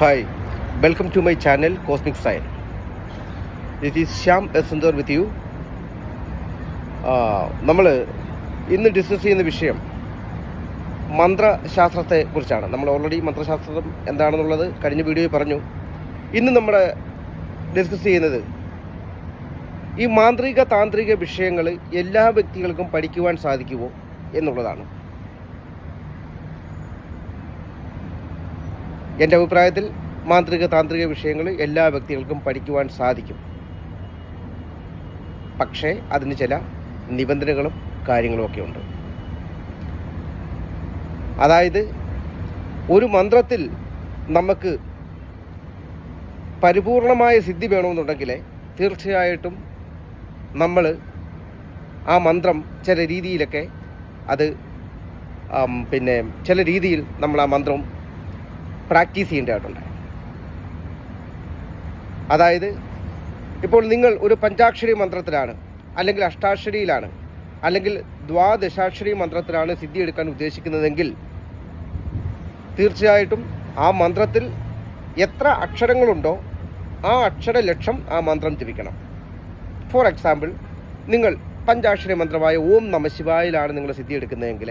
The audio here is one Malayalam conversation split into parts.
Hi, welcome to my channel cosmic Sign. This is Shyam S. With you. നമ്മൾ ഇന്ന് ഡിസ്കസ് ചെയ്യുന്ന വിഷയം മന്ത്രശാസ്ത്രത്തെ കുറിച്ചാണ് നമ്മൾ ഓൾറെഡി മന്ത്രശാസ്ത്രം എന്താണെന്നുള്ളത് കഴിഞ്ഞ വീഡിയോയിൽ പറഞ്ഞു ഇന്ന് നമ്മൾ ഡിസ്കസ് ചെയ്യുന്നത് ഈ മാന്ത്രിക താന്ത്രിക വിഷയങ്ങൾ എല്ലാ വ്യക്തികൾക്കും പഠിക്കുവാൻ സാധിക്കുമോ എന്നുള്ളതാണ് എന്റെ അഭിപ്രായത്തിൽ മാന്ത്രിക താന്ത്രിക വിഷയങ്ങൾ എല്ലാ വ്യക്തികൾക്കും പഠിക്കുവാൻ സാധിക്കും. പക്ഷേ അതിന് ചില നിബന്ധനകളും കാര്യങ്ങളും ഒക്കെ ഉണ്ട്. അതായത് ഒരു മന്ത്രത്തിൽ നമുക്ക് പരിപൂർണമായ സിദ്ധി വേണമെന്നുണ്ടെങ്കിൽ തീർച്ചയായിട്ടും നമ്മൾ ആ മന്ത്രം ചില രീതിയിലൊക്കെ അത് പിന്നെ ചില രീതിയിൽ നമ്മൾ ആ മന്ത്രം പ്രാക്ടീസ് ചെയ്യേണ്ടതായിട്ടുണ്ട് അതായത് ഇപ്പോൾ നിങ്ങൾ ഒരു പഞ്ചാക്ഷരി മന്ത്രത്തിലാണ് അല്ലെങ്കിൽ അഷ്ടാക്ഷരിയിലാണ് അല്ലെങ്കിൽ ദ്വാദശാക്ഷരി മന്ത്രത്തിലാണ് സിദ്ധി എടുക്കാൻ ഉദ്ദേശിക്കുന്നതെങ്കിൽ തീർച്ചയായിട്ടും ആ മന്ത്രത്തിൽ എത്ര അക്ഷരങ്ങളുണ്ടോ ആ അക്ഷര ലക്ഷം ആ മന്ത്രം ജപിക്കണം. ഫോർ എക്സാമ്പിൾ നിങ്ങൾ പഞ്ചാക്ഷരി മന്ത്രമായ ഓം നമശിവായിലാണ് നിങ്ങൾ സിദ്ധി എടുക്കുന്നതെങ്കിൽ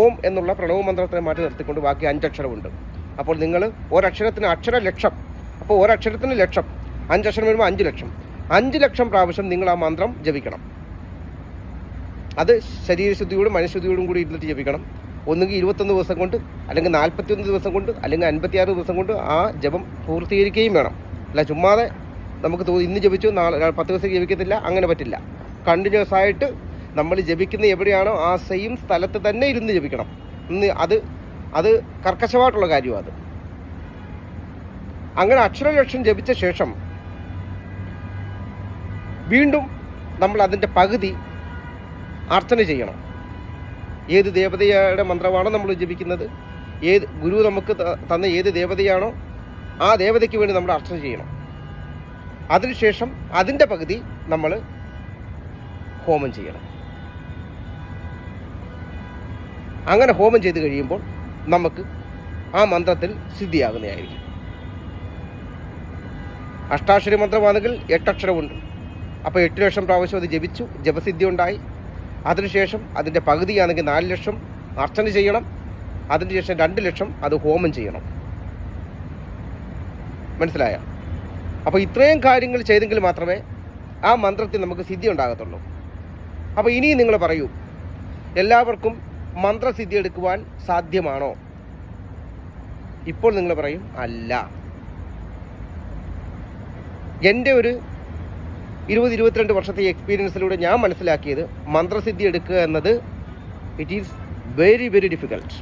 ഓം എന്നുള്ള പ്രണവ മന്ത്രത്തെ മാറ്റി നിർത്തിക്കൊണ്ട് ബാക്കി അഞ്ചക്ഷരമുണ്ട്. അപ്പോൾ നിങ്ങൾ ഒരക്ഷരത്തിന് അക്ഷര ലക്ഷം. അപ്പോൾ ഒരക്ഷരത്തിന് ലക്ഷം. അഞ്ചക്ഷരം വരുമ്പോൾ അഞ്ച് ലക്ഷം. അഞ്ച് ലക്ഷം പ്രാവശ്യം നിങ്ങൾ ആ മന്ത്രം ജപിക്കണം. അത് ശരീരശുദ്ധിയോടും മനഃശുദ്ധിയോടും കൂടി ഇരുന്നിട്ട് ജപിക്കണം. ഒന്നുകിൽ ഇരുപത്തൊന്ന് ദിവസം കൊണ്ട് അല്ലെങ്കിൽ നാൽപ്പത്തിയൊന്ന് ദിവസം കൊണ്ട് അല്ലെങ്കിൽ അൻപത്തിയാറ് ദിവസം കൊണ്ട് ആ ജപം പൂർത്തീകരിക്കുകയും വേണം. അല്ല ചുമ്മാതെ നമുക്ക് തോന്നി ഇന്ന് ജപിച്ചു നാളെ പത്ത് ദിവസം ജപിക്കത്തില്ല അങ്ങനെ പറ്റില്ല. കണ്ടിന്യൂസ് ആയിട്ട് നമ്മൾ ജപിക്കുന്ന എവിടെയാണോ ആ സെയിം സ്ഥലത്ത് തന്നെ ഇരുന്ന് ജപിക്കണം. ഇന്ന് അത് അത് കർക്കശമായിട്ടുള്ള കാര്യമാണ് അത്. അങ്ങനെ അക്ഷരലക്ഷം ജപിച്ച ശേഷം വീണ്ടും നമ്മൾ അതിന്റെ പകുതി അർച്ചന ചെയ്യണം. ഏത് ദേവതയുടെ മന്ത്രമാണോ നമ്മൾ ജപിക്കുന്നത് ഏത് ഗുരു നമുക്ക് തന്ന ഏത് ദേവതയാണോ ആ ദേവതയ്ക്ക് വേണ്ടി നമ്മൾ അർച്ചന ചെയ്യണം. അതിനുശേഷം അതിന്റെ പകുതി നമ്മൾ ഹോമം ചെയ്യണം. അങ്ങനെ ഹോമം ചെയ്ത് കഴിയുമ്പോൾ നമുക്ക് ആ മന്ത്രത്തിൽ സിദ്ധിയാകുന്നതായിരിക്കും. അഷ്ടാക്ഷരി മന്ത്രമാണെങ്കിൽ എട്ടക്ഷരമുണ്ട്. അപ്പോൾ എട്ട് ലക്ഷം പ്രാവശ്യം അത് ജപിച്ചു ജപസിദ്ധി ഉണ്ടായി അതിനുശേഷം അതിന്റെ പകുതിയാണെങ്കിൽ നാല് ലക്ഷം അർച്ചന ചെയ്യണം. അതിനുശേഷം രണ്ട് ലക്ഷം അത് ഹോമം ചെയ്യണം. മനസ്സിലായ? അപ്പോൾ ഇത്രയും കാര്യങ്ങൾ ചെയ്തെങ്കിൽ മാത്രമേ ആ മന്ത്രത്തിൽ നമുക്ക് സിദ്ധി ഉണ്ടാകത്തുള്ളൂ അപ്പോൾ ഇനിയും നിങ്ങൾ പറയൂ എല്ലാവർക്കും മന്ത്രസിദ്ധി എടുക്കുവാൻ സാധ്യമാണോ? ഇപ്പോൾ നിങ്ങൾ പറയും അല്ല. എന്റെ ഒരു ഇരുപത് ഇരുപത്തിരണ്ട് വർഷത്തെ എക്സ്പീരിയൻസിലൂടെ ഞാൻ മനസ്സിലാക്കിയത് മന്ത്രസിദ്ധി എടുക്കുക എന്നത് it is very very difficult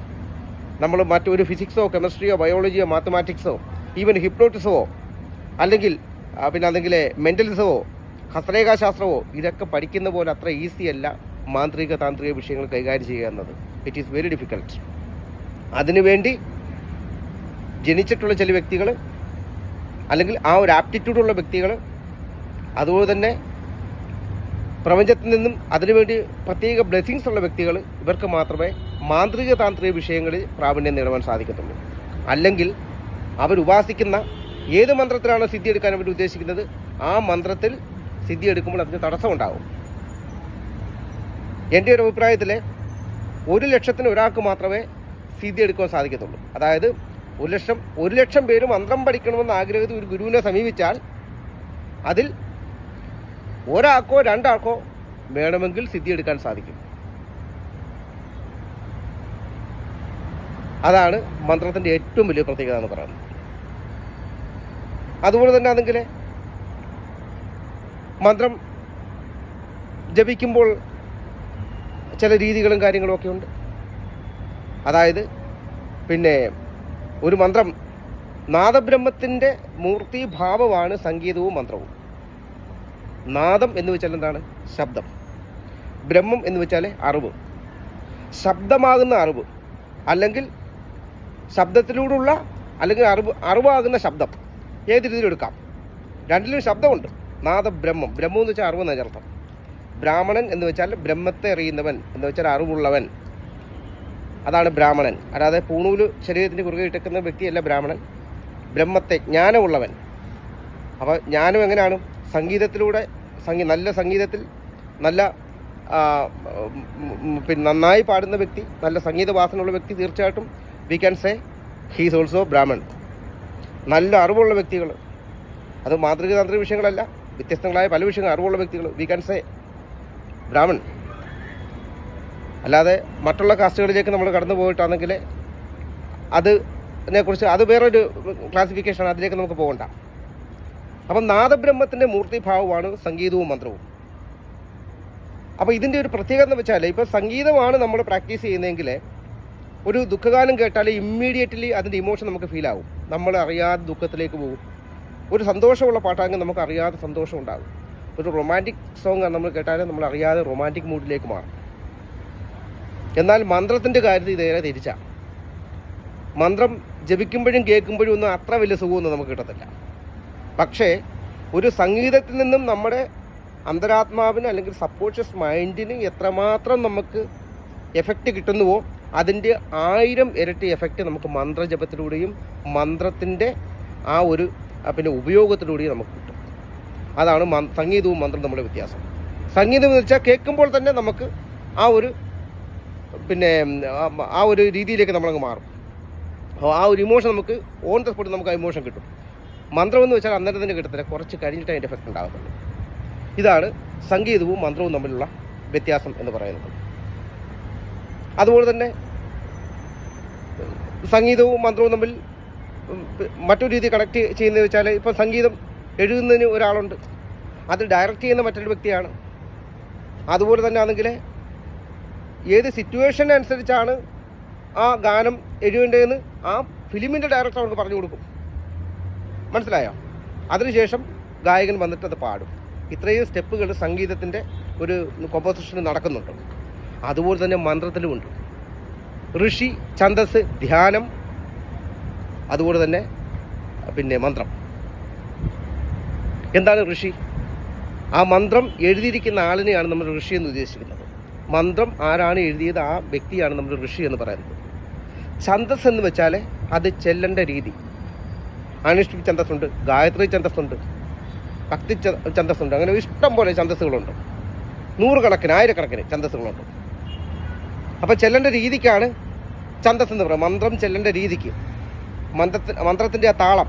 നമ്മൾ മറ്റൊരു ഫിസിക്സോ കെമിസ്ട്രിയോ ബയോളജിയോ മാത്തമാറ്റിക്സോ ഈവൻ ഹിപ്നോട്ടിസമോ അല്ലെങ്കിൽ പിന്നെ അല്ലെങ്കിൽ മെന്റലിസമോ ഹസ്രേഖാശാസ്ത്രമോ ഇതൊക്കെ പഠിക്കുന്ന പോലെ അത്ര ഈസി അല്ല. മാന്ത്രിക താന്ത്രിക വിഷയങ്ങൾ കൈകാര്യം ചെയ്യുക എന്നത്. ഇറ്റ് ഈസ് വെരി ഡിഫിക്കൾട്ട് അതിനുവേണ്ടി ജനിച്ചിട്ടുള്ള ചില വ്യക്തികൾ അല്ലെങ്കിൽ ആ ഒരു ആപ്റ്റിറ്റ്യൂഡുള്ള വ്യക്തികൾ അതുപോലെ തന്നെ പ്രപഞ്ചത്തിൽ നിന്നും അതിനുവേണ്ടി പ്രത്യേക ബ്ലെസ്സിങ്സ് ഉള്ള വ്യക്തികൾ ഇവർക്ക് മാത്രമേ മാന്ത്രിക താന്ത്രിക വിഷയങ്ങളിൽ പ്രാവീണ്യം നേടുവാൻ സാധിക്കത്തുള്ളൂ. അല്ലെങ്കിൽ അവരുപാസിക്കുന്ന ഏത് മന്ത്രത്തിലാണോ സിദ്ധി എടുക്കാൻ അവർ ഉദ്ദേശിക്കുന്നത്? ആ മന്ത്രത്തിൽ സിദ്ധി എടുക്കുമ്പോൾ അതിന് തടസ്സമുണ്ടാകും എന്റെ ഒരു അഭിപ്രായത്തിൽ ഒരു ലക്ഷത്തിന് ഒരാൾക്ക് മാത്രമേ സിദ്ധി എടുക്കാൻ സാധിക്കത്തുള്ളൂ. അതായത് ഒരു ലക്ഷം ഒരു ലക്ഷം പേര് മന്ത്രം പഠിക്കണമെന്ന് ആഗ്രഹത്തിൽ ഒരു ഗുരുവിനെ സമീപിച്ചാൽ അതിൽ ഒരാൾക്കോ രണ്ടാൾക്കോ വേണമെങ്കിൽ സിദ്ധി എടുക്കാൻ സാധിക്കും. അതാണ് മന്ത്രത്തിന്റെ ഏറ്റവും വലിയ പ്രത്യേകത എന്ന് പറയുന്നത്. അതുപോലെ തന്നെ ആണെങ്കിൽ മന്ത്രം ജപിക്കുമ്പോൾ ചില രീതികളും കാര്യങ്ങളും ഒക്കെ ഉണ്ട്. അതായത് പിന്നെ ഒരു മന്ത്രം നാദബ്രഹ്മത്തിന്റെ മൂർത്തിഭാവമാണ് സംഗീതവും മന്ത്രവും. നാദം എന്ന് വെച്ചാൽ എന്താണ്? ശബ്ദം. ബ്രഹ്മം എന്ന് വെച്ചാൽ അറിവ്. ശബ്ദമാകുന്ന അറിവ് അല്ലെങ്കിൽ ശബ്ദത്തിലൂടെയുള്ള അല്ലെങ്കിൽ അറിവ് അറിവാകുന്ന ശബ്ദം. ഏത് രീതിയിലെടുക്കാം രണ്ടിലും ശബ്ദമുണ്ട്. നാദബ്രഹ്മം. ബ്രഹ്മം എന്ന് വെച്ചാൽ അറിവ് എന്നാണ് അർത്ഥം. ബ്രാഹ്മണൻ എന്ന് വെച്ചാൽ ബ്രഹ്മത്തെ അറിയുന്നവൻ എന്ന് വെച്ചാൽ അറിവുള്ളവൻ. അതാണ് ബ്രാഹ്മണൻ. അല്ലാതെ പൂണൂൽ ശരീരത്തിന് കുറുകെ ഇട്ടേക്കുന്ന വ്യക്തിയല്ല ബ്രാഹ്മണൻ. ബ്രഹ്മത്തെ ജ്ഞാനമുള്ളവൻ. അപ്പോൾ ജ്ഞാനം എങ്ങനെയാണ്? സംഗീതത്തിലൂടെ സംഗീ നല്ല സംഗീതത്തിൽ നല്ല പിന്നെ നന്നായി പാടുന്ന വ്യക്തി നല്ല സംഗീത വാസനയുള്ള വ്യക്തി തീർച്ചയായിട്ടും we can say he's also Brahmin. നല്ല അറിവുള്ള വ്യക്തികൾ. അത് മാതൃകതാന്ത്രിക വിഷയങ്ങളല്ല വ്യത്യസ്തങ്ങളായ പല വിഷയങ്ങൾ അറിവുള്ള വ്യക്തികൾ. We can say Brahmin. അല്ലാതെ മറ്റുള്ള കാസ്റ്റുകളിലേക്ക് നമ്മൾ കടന്നു പോയിട്ടാണെങ്കിൽ അതിനെക്കുറിച്ച് അത് വേറൊരു ക്ലാസിഫിക്കേഷനാണ് അതിലേക്ക് നമുക്ക് പോകണ്ട. അപ്പം നാദബ്രഹ്മത്തിന്റെ മൂർത്തിഭാവമാണ് സംഗീതവും മന്ത്രവും. അപ്പോൾ ഇതിന്റെ ഒരു പ്രത്യേകത എന്ന് വെച്ചാൽ ഇപ്പോൾ സംഗീതമാണ് നമ്മൾ പ്രാക്ടീസ് ചെയ്യുന്നതെങ്കിൽ ഒരു ദുഃഖഗാനം കേട്ടാൽ ഇമ്മീഡിയറ്റ്ലി അതിന്റെ ഇമോഷൻ നമുക്ക് ഫീൽ ആവും. നമ്മൾ അറിയാതെ ദുഃഖത്തിലേക്ക് പോകും. ഒരു സന്തോഷമുള്ള പാട്ടാണെങ്കിൽ നമുക്ക് അറിയാതെ സന്തോഷം ഉണ്ടാകും. ഒരു റൊമാന്റിക് സോങ് നമ്മൾ കേട്ടാലും നമ്മൾ അറിയാതെ റൊമാന്റിക് മൂഡിലേക്ക് മാറും. എന്നാൽ മന്ത്രത്തിന്റെ കാര്യത്തിൽ ഇതേറെ തിരിച്ചാണ് മന്ത്രം ജപിക്കുമ്പോഴും കേൾക്കുമ്പോഴും ഒന്നും അത്ര വലിയ സുഖമൊന്നും നമുക്ക് കിട്ടത്തില്ല. പക്ഷേ ഒരു സംഗീതത്തിൽ നിന്നും നമ്മുടെ അന്തരാത്മാവിന് അല്ലെങ്കിൽ സബ്കോൺഷ്യസ് മൈൻഡിന് എത്രമാത്രം നമുക്ക് എഫക്റ്റ് കിട്ടുന്നുവോ അതിന്റെ ആയിരം ഇരട്ടി എഫക്റ്റ് നമുക്ക് മന്ത്രജപത്തിലൂടെയും മന്ത്രത്തിന്റെ ആ ഒരു പിന്നെ ഉപയോഗത്തിലൂടെയും നമുക്ക് അതാണ് സംഗീതവും മന്ത്രം തമ്മിലുള്ള വ്യത്യാസം. സംഗീതം എന്ന് വെച്ചാൽ കേൾക്കുമ്പോൾ തന്നെ നമുക്ക് ആ ഒരു പിന്നെ ആ- ഒരു രീതിയിലേക്ക് നമ്മളങ്ങ് മാറും. ആ ഒരു ഇമോഷൻ നമുക്ക് ഓൺ ദ സ്പോട്ട് നമുക്ക് ആ ഇമോഷൻ കിട്ടും. മന്ത്രം എന്ന് വെച്ചാൽ അന്നേരം തന്നെ കിട്ടത്തില്ല. കുറച്ച് കഴിഞ്ഞിട്ട് അതിന്റെ എഫക്റ്റ് ഉണ്ടാകത്തുള്ളൂ. ഇതാണ് സംഗീതവും മന്ത്രവും തമ്മിലുള്ള വ്യത്യാസം എന്ന് പറയുന്നത്. അതുപോലെ തന്നെ സംഗീതവും മന്ത്രവും തമ്മിൽ മറ്റൊരു രീതി കണക്ട് ചെയ്യുന്നത് വെച്ചാൽ ഇപ്പോൾ സംഗീതം എഴുതുന്നതിന് ഒരാളുണ്ട്. അത് ഡയറക്റ്റ് ചെയ്യുന്ന മറ്റൊരു വ്യക്തിയാണ്. അതുപോലെ തന്നെ ആണെങ്കിൽ ഏത് സിറ്റുവേഷൻ അനുസരിച്ചാണ് ആ ഗാനം എഴുതേണ്ടതെന്ന് ആ ഫിലിമിന്റെ ഡയറക്ടർ അവർക്ക് പറഞ്ഞു കൊടുക്കും. മനസ്സിലായോ? അതിനുശേഷം ഗായകൻ വന്നിട്ട് അത് പാടും. ഇത്രയും സ്റ്റെപ്പുകൾ സംഗീതത്തിന്റെ ഒരു കോമ്പോസിഷന് നടക്കുന്നുണ്ട്. അതുപോലെ തന്നെ മന്ത്രത്തിലുമുണ്ട് ഋഷി ഛന്ദസ് ധ്യാനം അതുപോലെ തന്നെ പിന്നെ മന്ത്രം. എന്താണ് ഋഷി? ആ മന്ത്രം എഴുതിയിരിക്കുന്ന ആളിനെയാണ് നമ്മൾ ഋഷി എന്ന് ഉദ്ദേശിക്കുന്നത്. മന്ത്രം ആരാണ് എഴുതിയത്? ആ വ്യക്തിയാണ് നമ്മൾ ഋഷി എന്ന് പറയുന്നത്. ഛന്തസ് എന്ന് വെച്ചാൽ അത് ചെല്ലേണ്ട രീതി. അനുഷ്ഠി ഉണ്ട് ഗായത്രി ഛന്ദസ്സുണ്ട് ഭക്തി ഛന്തസ് ഉണ്ട് അങ്ങനെ ഇഷ്ടം പോലെ ഛന്തസ്സുകളുണ്ട് നൂറുകണക്കിന് ആയിരക്കണക്കിന് ഛന്തസ്സുകളുണ്ട് അപ്പോൾ ചെല്ലേണ്ട രീതിക്കാണ് ഛന്തസ് എന്ന് പറയുന്നത്. മന്ത്രം ചെല്ലേണ്ട രീതിക്ക്. മന്ത്രത്തി മന്ത്രത്തിന്റെ ആ താളം.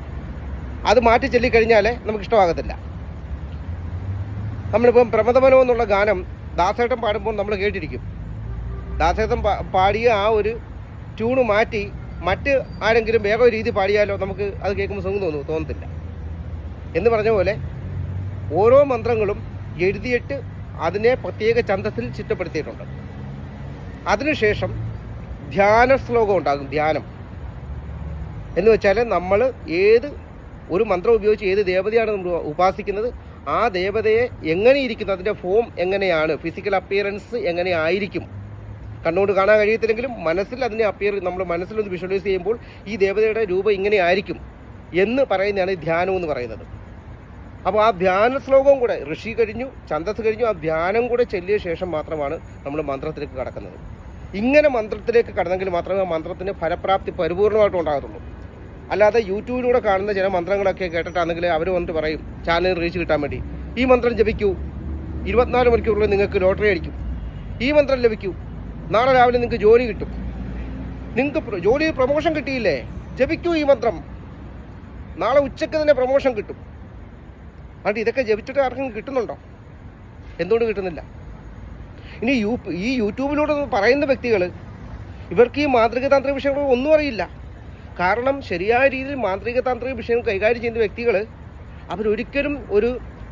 അത് മാറ്റി ചൊല്ലിക്കഴിഞ്ഞാൽ നമുക്ക് ഇഷ്ടമാകത്തില്ല നമ്മളിപ്പം പ്രമദമനോ എന്നുള്ള ഗാനം ദാസേട്ടൻ പാടുമ്പോൾ നമ്മൾ കേട്ടിരിക്കും. ദാസേട്ടൻ പാടിയ ആ ഒരു ട്യൂണ് മാറ്റി മറ്റ് ആരെങ്കിലും ഒരു രീതി പാടിയാലോ നമുക്ക് അത് കേൾക്കുമ്പോൾ സുഖം തോന്നുന്നു തോന്നത്തില്ല. എന്ന് പറഞ്ഞ പോലെ ഓരോ മന്ത്രങ്ങളും എഴുതിയിട്ട് അതിനെ പ്രത്യേക ചന്തത്തിൽ ചിട്ടപ്പെടുത്തിയിട്ടുണ്ട്. അതിനുശേഷം ധ്യാന ശ്ലോകം ഉണ്ടാകും ധ്യാനം. എന്ന് വെച്ചാൽ നമ്മൾ ഏത് ഒരു മന്ത്രം ഉപയോഗിച്ച് ഏത് ദേവതയാണ് നമ്മൾ ഉപാസിക്കുന്നത്? ആ ദേവതയെ എങ്ങനെ ഇരിക്കുന്നു അതിന്റെ ഫോം എങ്ങനെയാണ്? ഫിസിക്കൽ അപ്പിയറൻസ് എങ്ങനെ ആയിരിക്കും കണ്ണുകൊണ്ട് കാണാൻ കഴിയത്തില്ലെങ്കിലും മനസ്സിൽ അതിനെ അപ്പിയർ നമ്മൾ മനസ്സിലൊന്ന് വിഷ്വലൈസ് ചെയ്യുമ്പോൾ ഈ ദേവതയുടെ രൂപം ഇങ്ങനെ ആയിരിക്കും എന്ന് പറയുന്നതാണ് ഈ ധ്യാനം എന്ന് പറയുന്നത്. അപ്പോൾ ആ ധ്യാന ശ്ലോകവും കൂടെ ഋഷി കഴിഞ്ഞു ഛന്തസ് കഴിഞ്ഞു ആ ധ്യാനം കൂടെ ചെല്ലിയ ശേഷം മാത്രമാണ് നമ്മൾ മന്ത്രത്തിലേക്ക് കടക്കുന്നത്. ഇങ്ങനെ മന്ത്രത്തിലേക്ക് കടന്നെങ്കിൽ മാത്രമേ ആ മന്ത്രത്തിന് ഫലപ്രാപ്തി പരിപൂർണമായിട്ട് ഉണ്ടാകത്തുള്ളൂ. അല്ലാതെ യൂട്യൂബിലൂടെ കാണുന്ന ചില മന്ത്രങ്ങളൊക്കെ കേട്ടിട്ടാണെങ്കിൽ അവർ വന്നിട്ട് പറയും ചാനൽ റീച്ച് കിട്ടാൻ വേണ്ടി. ഈ മന്ത്രം ജപിക്കൂ. ഇരുപത്തിനാല് മണിക്കൂറിൽ നിങ്ങൾക്ക് ലോട്ടറി അടിക്കും. ഈ മന്ത്രം ലഭിക്കൂ. നാളെ രാവിലെ നിങ്ങൾക്ക് ജോലി കിട്ടും. നിങ്ങൾക്ക് ജോലി പ്രൊമോഷൻ കിട്ടിയില്ലേ? ജപിക്കൂ ഈ മന്ത്രം. നാളെ ഉച്ചയ്ക്ക് തന്നെ പ്രൊമോഷൻ കിട്ടും. അതുകൊണ്ട് ഇതൊക്കെ ജപിച്ചിട്ട് ആർക്കും കിട്ടുന്നുണ്ടോ? എന്തുകൊണ്ട് കിട്ടുന്നില്ല? ഇനി യൂ ഈ യൂട്യൂബിലൂടെ പറയുന്ന വ്യക്തികൾ ഇവർക്ക് ഈ മാന്ത്രിക വിഷയങ്ങളൊന്നും അറിയില്ല. കാരണം ശരിയായ രീതിയിൽ മാന്ത്രിക താന്ത്രിക വിഷയം കൈകാര്യം ചെയ്യുന്ന വ്യക്തികൾ അവരൊരിക്കലും ഒരു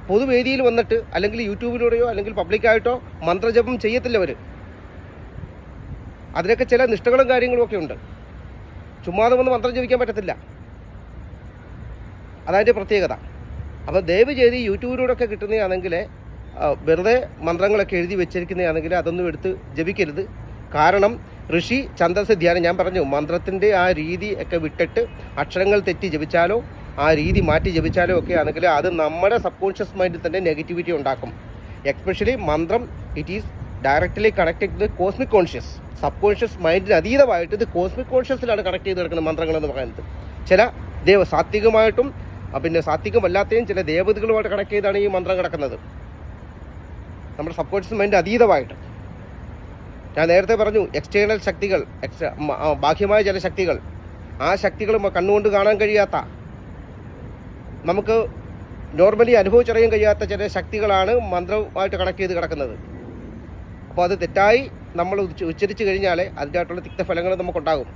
പൊതുവേദിയിൽ വന്നിട്ട് അല്ലെങ്കിൽ യൂട്യൂബിലൂടെയോ അല്ലെങ്കിൽ പബ്ലിക്കായിട്ടോ മന്ത്രജപം ചെയ്യത്തില്ല അവർ അതിനൊക്കെ ചില നിഷ്ഠകളും കാര്യങ്ങളും ഒക്കെ ഉണ്ട്. ചുമ്മാതെ വന്ന് മന്ത്രം ജപിക്കാൻ പറ്റത്തില്ല. അതതിന്റെ പ്രത്യേകത. അപ്പോൾ ദയവ് ചെയ്ത് യൂട്യൂബിലൂടെ ഒക്കെ കിട്ടുന്നതാണെങ്കിൽ വെറുതെ മന്ത്രങ്ങളൊക്കെ എഴുതി വെച്ചിരിക്കുന്നതാണെങ്കിൽ അതൊന്നും എടുത്ത് ജപിക്കരുത്. കാരണം ഋഷി ഛന്ദസ് ധ്യാനം ഞാൻ പറഞ്ഞു മന്ത്രത്തിന്റെ ആ രീതി ഒക്കെ വിട്ടിട്ട് അക്ഷരങ്ങൾ തെറ്റി ജപിച്ചാലോ ആ രീതി മാറ്റി ജപിച്ചാലോ ഒക്കെ ആണെങ്കിൽ അത് നമ്മുടെ സബ് കോൺഷ്യസ് മൈൻഡിൽ തന്നെ നെഗറ്റിവിറ്റി ഉണ്ടാക്കും. എക്സ്പെഷ്യലി മന്ത്രം ഇറ്റ് ഈസ് ഡയറക്റ്റ്ലി കണക്ട് ചെയ്ത് കോസ്മിക് കോൺഷ്യസ് സബ് കോൺഷ്യസ് മൈൻഡിന് അതീതമായിട്ട് ഇത് കോസ്മിക് കോൺഷ്യസിലാണ് കണക്ട് ചെയ്ത് കിടക്കുന്ന മന്ത്രങ്ങളെന്ന് പറയുന്നത്. ചില ദേവ സാത്വികമായിട്ടും പിന്നെ സാത്വികമല്ലാത്തയും ചില ദേവതകളുമായിട്ട് കണക്ട് ചെയ്താണ് ഈ മന്ത്രം കിടക്കുന്നത്. നമ്മുടെ സബ് കോൺഷ്യസ് മൈൻഡ് അതീതമായിട്ട്. ഞാൻ നേരത്തെ പറഞ്ഞു എക്സ്റ്റേണൽ ശക്തികൾ ബാഹ്യമായ ചില ശക്തികൾ. ആ ശക്തികൾ കണ്ണുകൊണ്ട് കാണാൻ കഴിയാത്ത നമുക്ക് നോർമലി അനുഭവിച്ചറിയാൻ കഴിയാത്ത ചില ശക്തികളാണ് മന്ത്രവുമായിട്ട് കണക്ട് ചെയ്ത് കിടക്കുന്നത്. അപ്പോൾ അത് തെറ്റായി നമ്മൾ ഉച്ചരിച്ചു കഴിഞ്ഞാൽ അതിന്റെതായിട്ടുള്ള തിക്തഫലങ്ങൾ നമുക്കുണ്ടാകും.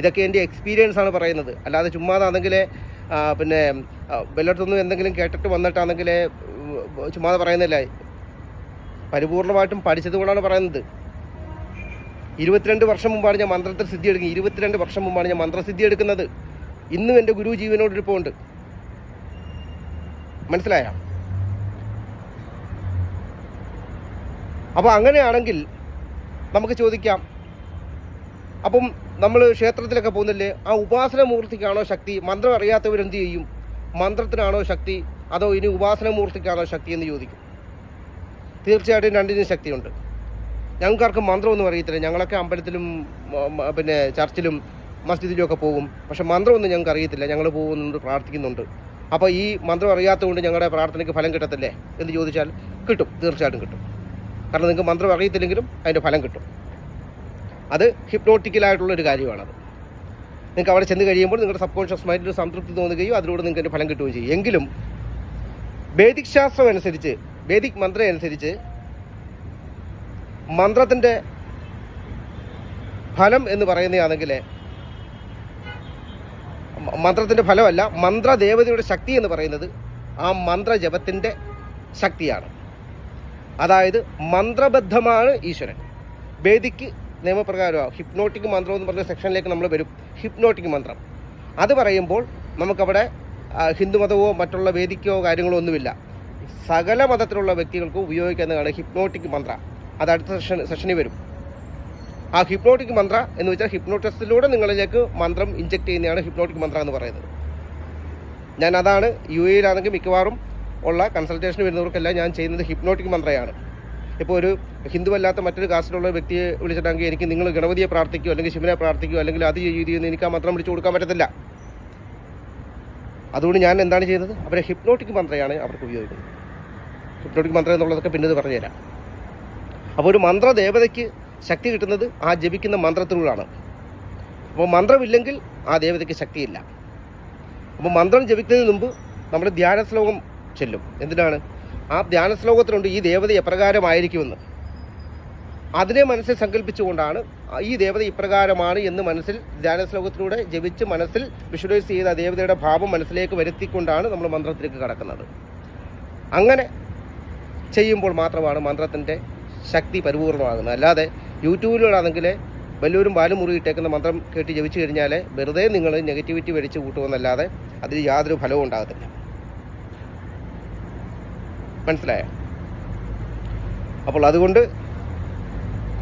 ഇതൊക്കെ എന്റെ എക്സ്പീരിയൻസ് ആണ് പറയുന്നത്. അല്ലാതെ ചുമ്മാതാണെങ്കിൽ പിന്നെ വല്ലയിടത്തുനിന്നും എന്തെങ്കിലും കേട്ടിട്ട് വന്നിട്ടാണെങ്കിൽ ചുമ്മാതെ പറയുന്നില്ല. പരിപൂർണമായിട്ടും പഠിച്ചത് കൊണ്ടാണ് പറയുന്നത്. ഇരുപത്തിരണ്ട് വർഷം മുമ്പാണ് ഞാൻ മന്ത്രത്തിൽ സിദ്ധി എടുക്കുന്നത്. ഇരുപത്തിരണ്ട് വർഷം മുമ്പാണ് ഞാൻ മന്ത്രസിദ്ധി എടുക്കുന്നത്. ഇന്നും എന്റെ ഗുരു ജീവനോടൊരിപ്പമുണ്ട് മനസ്സിലായ? അപ്പോൾ അങ്ങനെയാണെങ്കിൽ നമുക്ക് ചോദിക്കാം. അപ്പം നമ്മൾ ക്ഷേത്രത്തിലൊക്കെ പോകുന്നില്ലേ? ആ ഉപാസന മൂർത്തിക്കാണോ ശക്തി? മന്ത്രം അറിയാത്തവരെന്ത് ചെയ്യും? മന്ത്രത്തിനാണോ ശക്തി? അതോ ഇനി ഉപാസന മൂർത്തിക്കാണോ ശക്തി എന്ന് ചോദിക്കും. തീർച്ചയായിട്ടും രണ്ടിനും ശക്തിയുണ്ട്. ഞങ്ങൾക്കാർക്കും മന്ത്രമൊന്നും അറിയത്തില്ല. ഞങ്ങളൊക്കെ അമ്പലത്തിലും പിന്നെ ചർച്ചിലും മസ്ജിദിലും ഒക്കെ പോകും. പക്ഷെ മന്ത്രമൊന്നും ഞങ്ങൾക്ക് അറിയത്തില്ല. ഞങ്ങൾ പോകുന്നുണ്ട് പ്രാർത്ഥിക്കുന്നുണ്ട്. അപ്പോൾ ഈ മന്ത്രം അറിയാത്തതുകൊണ്ട് ഞങ്ങളുടെ പ്രാർത്ഥനയ്ക്ക് ഫലം കിട്ടത്തില്ലേ എന്ന് ചോദിച്ചാൽ കിട്ടും. തീർച്ചയായിട്ടും കിട്ടും. കാരണം നിങ്ങൾക്ക് മന്ത്രം അറിയത്തില്ലെങ്കിലും അതിന്റെ ഫലം കിട്ടും. അത് ഹിപ്നോട്ടിക്കലായിട്ടുള്ള ഒരു കാര്യമാണത് നിങ്ങൾക്ക് അവിടെ ചെന്ന് കഴിയുമ്പോൾ നിങ്ങളുടെ സബ്കോൺഷ്യസ് മൈൻഡിൽ സംതൃപ്തി തോന്നുകയും അതിലൂടെ നിങ്ങൾക്ക് അതിന്റെ ഫലം കിട്ടുകയും ചെയ്യും. എങ്കിലും വേദിക് ശാസ്ത്രം അനുസരിച്ച് വേദിക് മന്ത്രം അനുസരിച്ച് മന്ത്രത്തിന്റെ ഫലം എന്ന് പറയുന്നതാണെങ്കിൽ മന്ത്രത്തിന്റെ ഫലമല്ല മന്ത്രദേവതയുടെ ശക്തി എന്ന് പറയുന്നത് ആ മന്ത്രജപത്തിന്റെ ശക്തിയാണ്. അതായത് മന്ത്രബദ്ധമാണ് ഈശ്വരൻ. വേദിക്ക് നിയമപ്രകാരമാണ്. ഹിപ്നോട്ടിക് മന്ത്രം എന്ന് പറഞ്ഞ സെക്ഷനിലേക്ക് നമ്മൾ വരും. ഹിപ്നോട്ടിക് മന്ത്രം. അത് പറയുമ്പോൾ നമുക്കവിടെ ഹിന്ദുമതമോ മറ്റുള്ള വേദിക്കോ കാര്യങ്ങളോ ഒന്നുമില്ല. സകല മതത്തിലുള്ള വ്യക്തികൾക്കും ഉപയോഗിക്കുന്നതാണ് ഹിപ്നോട്ടിക് മന്ത്ര. അത് അടുത്ത സെഷൻ സെഷനിൽ വരും. ആ ഹിപ്നോട്ടിക് മന്ത്ര എന്ന് വെച്ചാൽ ഹിപ്നോട്ടിസത്തിലൂടെ നിങ്ങളിലേക്ക് മന്ത്രം ഇഞ്ചെക്ട് ചെയ്യുന്നതാണ് ഹിപ്നോട്ടിക് മന്ത്ര എന്ന് പറയുന്നത്. ഞാൻ അതാണ് യു എയിലാണെങ്കിൽ മിക്കവാറും ഉള്ള കൺസൾട്ടേഷൻ വരുന്നവർക്കെല്ലാം ഞാൻ ചെയ്യുന്നത് ഹിപ്നോട്ടിക് മന്ത്രയാണ്. ഇപ്പോൾ ഒരു ഹിന്ദുവല്ലാത്ത മറ്റൊരു കാസ്റ്റിലുള്ള വ്യക്തിയെ വിളിച്ചിട്ടാണെങ്കിൽ എനിക്ക് നിങ്ങൾ ഗണപതിയെ പ്രാർത്ഥിക്കുകയോ അല്ലെങ്കിൽ ശിവനെ പ്രാർത്ഥിക്കുകയോ അല്ലെങ്കിൽ അത് ചെയ്യുമെന്ന് എനിക്ക് ആ മന്ത്രം വിളിച്ചു കൊടുക്കാൻ പറ്റത്തില്ല. അതുകൊണ്ട് ഞാൻ എന്താണ് ചെയ്യുന്നത്? അവരെ ഹിപ്നോട്ടിക് മന്ത്രയാണ് അവർക്ക് ഉപയോഗിക്കുന്നത്. ഹിപ്നോട്ടിക് മന്ത്രം എന്നുള്ളതൊക്കെ പിന്നീട് പറഞ്ഞുതരാം. അപ്പോൾ ഒരു മന്ത്രദേവതയ്ക്ക് ശക്തി കിട്ടുന്നത് ആ ജപിക്കുന്ന മന്ത്രത്തിലൂടെയാണ്. അപ്പോൾ മന്ത്രമില്ലെങ്കിൽ ആ ദേവതയ്ക്ക് ശക്തിയില്ല. അപ്പോൾ മന്ത്രം ജപിക്കുന്നതിന് മുമ്പ് നമ്മൾ ധ്യാന ശ്ലോകം ചെല്ലും. എന്തിനാണ്? ആ ധ്യാന ശ്ലോകത്തിലുണ്ട് ഈ ദേവത എപ്രകാരമായിരിക്കുമെന്ന്. അതിനെ മനസ്സിൽ സങ്കല്പിച്ചുകൊണ്ടാണ് ഈ ദേവത ഇപ്രകാരമാണ് എന്ന് മനസ്സിൽ ധ്യാന ശ്ലോകത്തിലൂടെ ജപിച്ച് മനസ്സിൽ വിഷ്വലൈസ് ചെയ്ത ദേവതയുടെ ഭാവം മനസ്സിലേക്ക് വരുത്തിക്കൊണ്ടാണ് നമ്മൾ മന്ത്രത്തിലേക്ക് കടക്കുന്നത്. അങ്ങനെ ചെയ്യുമ്പോൾ മാത്രമാണ് മന്ത്രത്തിന്റെ ശക്തി പരിപൂർണമാകുന്നത്. അല്ലാതെ യൂട്യൂബിലൂടാണെങ്കിൽ വല്ലവരും ബാലും മുറിയിട്ടേക്കുന്ന മന്ത്രം കേട്ട് ജപിച്ചു കഴിഞ്ഞാൽ വെറുതെ നിങ്ങൾ നെഗറ്റിവിറ്റി വെടിച്ച് കൂട്ടുമെന്നല്ലാതെ അതിൽ യാതൊരു ഫലവും ഉണ്ടാകത്തില്ല. മനസ്സിലായോ? അപ്പോൾ അതുകൊണ്ട്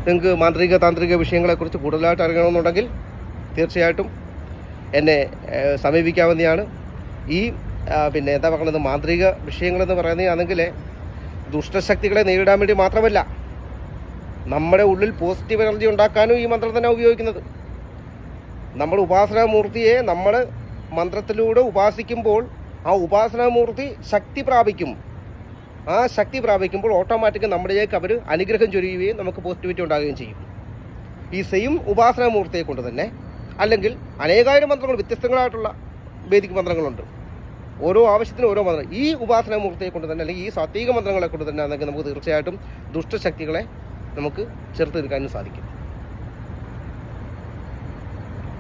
നിങ്ങൾക്ക് മാന്ത്രിക താന്ത്രിക വിഷയങ്ങളെക്കുറിച്ച് കൂടുതലായിട്ട് അറിയണമെന്നുണ്ടെങ്കിൽ തീർച്ചയായിട്ടും എന്നെ സമീപിക്കാവുന്നതാണ്. ഈ പിന്നെ എന്താ പറയുന്നത് മാന്ത്രിക വിഷയങ്ങളെന്ന് പറയുന്നതാണെങ്കിൽ ദുഷ്ടശക്തികളെ നേരിടാൻ വേണ്ടി മാത്രമല്ല നമ്മുടെ ഉള്ളിൽ പോസിറ്റീവ് എനർജി ഉണ്ടാക്കാനും ഈ മന്ത്രം തന്നെ ഉപയോഗിക്കുന്നത്. നമ്മൾ ഉപാസനാമൂർത്തിയെ നമ്മൾ മന്ത്രത്തിലൂടെ ഉപാസിക്കുമ്പോൾ ആ ഉപാസനാമൂർത്തി ശക്തി പ്രാപിക്കും. ആ ശക്തി പ്രാപിക്കുമ്പോൾ ഓട്ടോമാറ്റിക് നമ്മുടെലേക്ക് അവർ അനുഗ്രഹം ചൊരിയുകയും നമുക്ക് പോസിറ്റിവിറ്റി ഉണ്ടാകുകയും ചെയ്യും. ഈ സെയിം ഉപാസനാമൂർത്തിയെ കൊണ്ട് തന്നെ അല്ലെങ്കിൽ അനേകായിരം മന്ത്രങ്ങൾ വ്യത്യസ്തങ്ങളായിട്ടുള്ള വേദിക മന്ത്രങ്ങളുണ്ട്. ഓരോ ആവശ്യത്തിനും ഓരോ മന്ത്രം. ഈ ഉപാസനാമൂർത്തിയെ കൊണ്ട് തന്നെ അല്ലെങ്കിൽ ഈ സാത്വിക മന്ത്രങ്ങളെ കൊണ്ട് തന്നെ ആണെങ്കിൽ നമുക്ക് തീർച്ചയായിട്ടും ദുഷ്ടശക്തികളെ നമുക്ക് ചെറുത്ത് നിൽക്കാനും സാധിക്കും.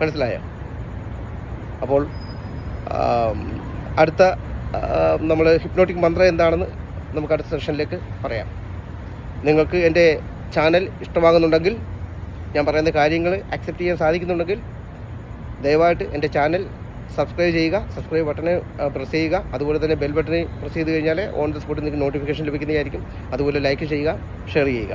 മനസ്സിലായോ? അപ്പോൾ അടുത്ത നമ്മൾ ഹിപ്നോട്ടിക് മന്ത്രം എന്താണെന്ന് നമുക്ക് അടുത്ത സെഷനിലേക്ക് പറയാം. നിങ്ങൾക്ക് എന്റെ ചാനൽ ഇഷ്ടമാകുന്നുണ്ടെങ്കിൽ ഞാൻ പറയുന്ന കാര്യങ്ങൾ അക്സെപ്റ്റ് ചെയ്യാൻ സാധിക്കുന്നുണ്ടെങ്കിൽ ദയവായിട്ട് എന്റെ ചാനൽ സബ്സ്ക്രൈബ് ചെയ്യുക സബ്സ്ക്രൈബ് ബട്ടണ് പ്രസ് ചെയ്യുക. അതുപോലെ തന്നെ ബെൽ ബട്ടൺ പ്രസ് ചെയ്ത് കഴിഞ്ഞാൽ ഓൺ ദ സ്പോട്ടിൽ നിങ്ങൾക്ക് നോട്ടിഫിക്കേഷൻ ലഭിക്കുന്നതായിരിക്കും. അതുപോലെ ലൈക്ക് ചെയ്യുക ഷെയർ ചെയ്യുക.